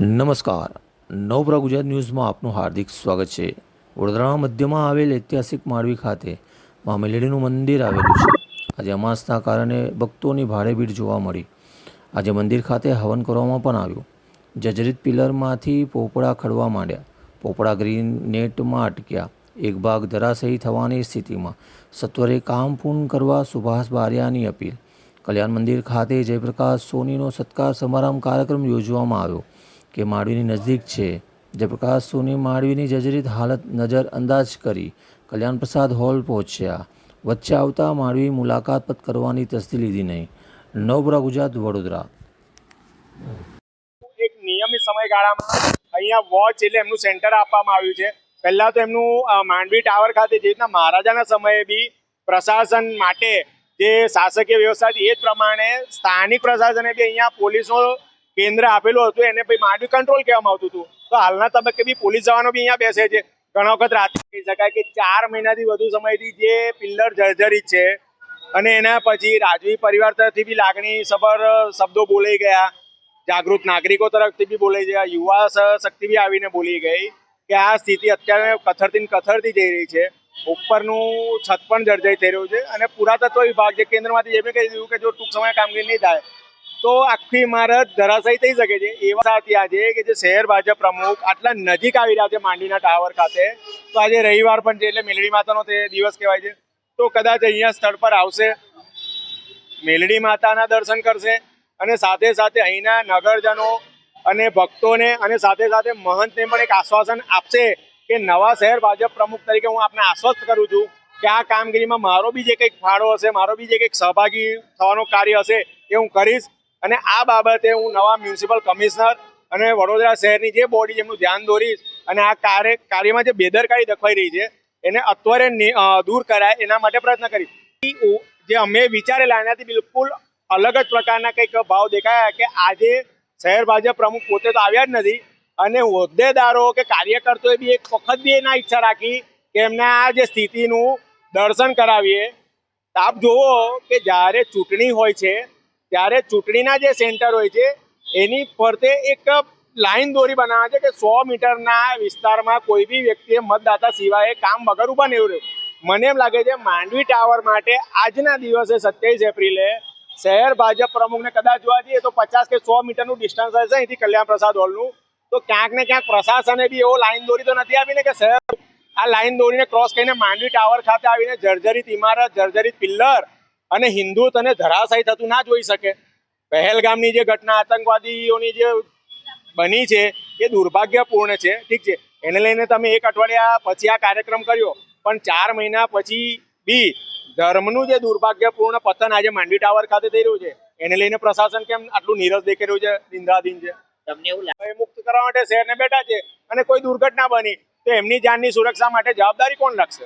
નમસ્કાર. નવપ્રા ગુજરાત ન્યૂઝમાં આપનું હાર્દિક સ્વાગત છે. વડોદરાના મધ્યમાં આવેલ ઐતિહાસિક માંડવી ખાતે મા મેલડીનું મંદિર આવેલું છે. આજે અમાસના કારણે ભક્તોની ભારે ભીડ જોવા મળી. આજે મંદિર ખાતે હવન કરવામાં પણ આવ્યું. જજરિત પિલરમાંથી પોપડા ખડવા માંડ્યા. પોપડા ગ્રીન નેટમાં અટક્યા. એક ભાગ ધરાશયી થવાની સ્થિતિમાં સત્વરે કામ પૂર્ણ કરવા સુભાષ બારિયાની અપીલ. કલ્યાણ મંદિર ખાતે જયપ્રકાશ સોનીનો સત્કાર સમારંભ કાર્યક્રમ યોજવામાં આવ્યો. કે માંડવીની નજદીક છે. જયપ્રકાશ સોની માંડવીની જર્જરિત હાલત નજર અંદાજ કરી કલ્યાણપ્રસાદ હોલ પહોંચ્યા. વચ્ચે આવતા માંડવી મુલાકાત કરવાની તસ્દી લીધી નહીં. નવપુરા, ગુજરાત, વડોદરા. એક નિયમિત સમયગાળામાં અહીંયા વોચ એટલે એમનું સેન્ટર આપવામાં આવ્યું છે. પહેલાં તો એમનું માંડવી ટાવર ખાતે જે રીતના મહારાજાના સમયે બી પ્રશાસન માટે જે શાસકીય વ્યવસ્થા એ જ પ્રમાણે સ્થાનિક પ્રશાસને બી અહીંયા પોલીસનું કેન્દ્ર આપેલું હતું, એને ભાઈ માંડવી કંટ્રોલ કહેવામાં આવતું હતું. તો હાલના તબક્કે બી પોલીસ જવાનો બી અહીંયા બેસે છે. ઘણા વખત રાત કહી શકાય કે ચાર મહિનાથી વધુ સમયથી જે પિલ્લર જર્જરિત છે, અને એના પછી રાજવી પરિવાર તરફથી બી લાગણી સભર શબ્દો બોલાઈ ગયા. જાગૃત નાગરિકો તરફથી બી બોલાઈ ગયા. યુવા શક્તિ બી આવીને બોલી ગઈ કે આ સ્થિતિ અત્યારે કથળતી ને કથરતી જઈ રહી છે. ઉપરનું છત પણ જર્જરિત થઈ રહ્યું છે. અને પુરાતત્વ વિભાગ જે કેન્દ્રમાંથી એ બી કહી દીધું કે જો ટૂંક સમય કામગીરી નહીં થાય તો આખી ઇમારત ધરાશાયી થઈ શકે છે. એવા સાથે આજે કે જે શહેર ભાજપ પ્રમુખ આટલા નજીક આવી રહ્યા છે માંડીના ટાવર ખાતે. તો આજે રવિવાર પણ છે એટલે મેલડી માતાનો તે દિવસ કહેવાય છે. તો કદાચ અહીંયા સ્થળ પર આવશે. મેલડી માતાના દર્શન કરશે અને સાથે સાથે અહીંના નગરજનો અને ભક્તોને અને સાથે સાથે મહંતને પણ એક આશ્વાસન આપશે કે નવા શહેર ભાજપ પ્રમુખ તરીકે હું આપને આશ્વસ્ત કરું છું કે આ કામગીરીમાં મારો બી જે કંઈક ફાળો હશે, મારો બી જે કંઈક સહભાગી થવાનો કાર્ય હશે એ હું કરીશ. અને આ બાબતે હું નવા મ્યુનિસિપલ કમિશનર અને વડોદરા શહેરની જે બોડી જેમનું ધ્યાન દોરીશ અને આ કાર્ય, કાર્યમાં જે બેદરકારી દખવાઈ રહી છે, એને અત્વરે દૂર કરાય એના માટે પ્રયત્ન કરીશ. જે અમે વિચારેલા એનાથી બિલકુલ અલગ જ પ્રકારના કંઈક ભાવ દેખાયા કે આજે શહેર ભાજપ પ્રમુખ પોતે તો આવ્યા જ નથી અને હોદ્દેદારો કે કાર્યકર્તાઓએ બી એક વખત બી એના ઈચ્છા રાખી કે એમને આ જે સ્થિતિનું દર્શન કરાવીએ. આપ જુઓ કે જ્યારે ચૂંટણી હોય છે ત્યારે ચૂંટણીના જે સેન્ટર હોય છે, એની ફરતે એક લાઈન દોરી બનાવે છે કે સો મીટરના વિસ્તારમાં કોઈ બી વ્યક્તિએ મતદાતા સિવાય કામ વગર ઊભા નહીં રહ્યું મને એમ લાગે છે માંડવી ટાવર માટે આજના દિવસે સત્યાવીસ એપ્રિલે શહેર ભાજપ પ્રમુખને કદાચ જોવા જઈએ તો પચાસ કે સો મીટરનું ડિસ્ટન્સ હશે અહીંથી કલ્યાણ પ્રસાદ હોલનું તો ક્યાંક ને ક્યાંક પ્રશાસને બી એવો લાઈન દોરી તો નથી આપીને કે શહેર આ લાઈન દોરીને ક્રોસ કરીને માંડવી ટાવર ખાતે આવીને જર્જરિત ઇમારત જર્જરિત પિલ્લર અને હિન્દુ તને ધરાશાયી થતું ના જોઈ શકે. પહેલગામની જે ઘટના આતંકવાદીઓની જે બની છે એ દુર્ભાગ્યપૂર્ણ છે. ઠીક છે. એને લઈને તમે એક અઠવાડિયા પછી આ કાર્યક્રમ કર્યો. પણ ચાર મહિના પછી બી ધર્મનું જે દુર્ભાગ્યપૂર્ણ પતન આજે માંડવી ટાવર ખાતે થઈ રહ્યું છે. એને લઈને પ્રશાસન કેમ આટલું નીરસ દેખાઈ રહ્યું છે? નિંદાધીન છે. તમને એવું લાગે? મુક્ત કરવા માટે શહેરને બેઠા છે. અને કોઈ દુર્ઘટના બની તો એમની જાનની સુરક્ષા માટે જવાબદારી કોણ રાખશે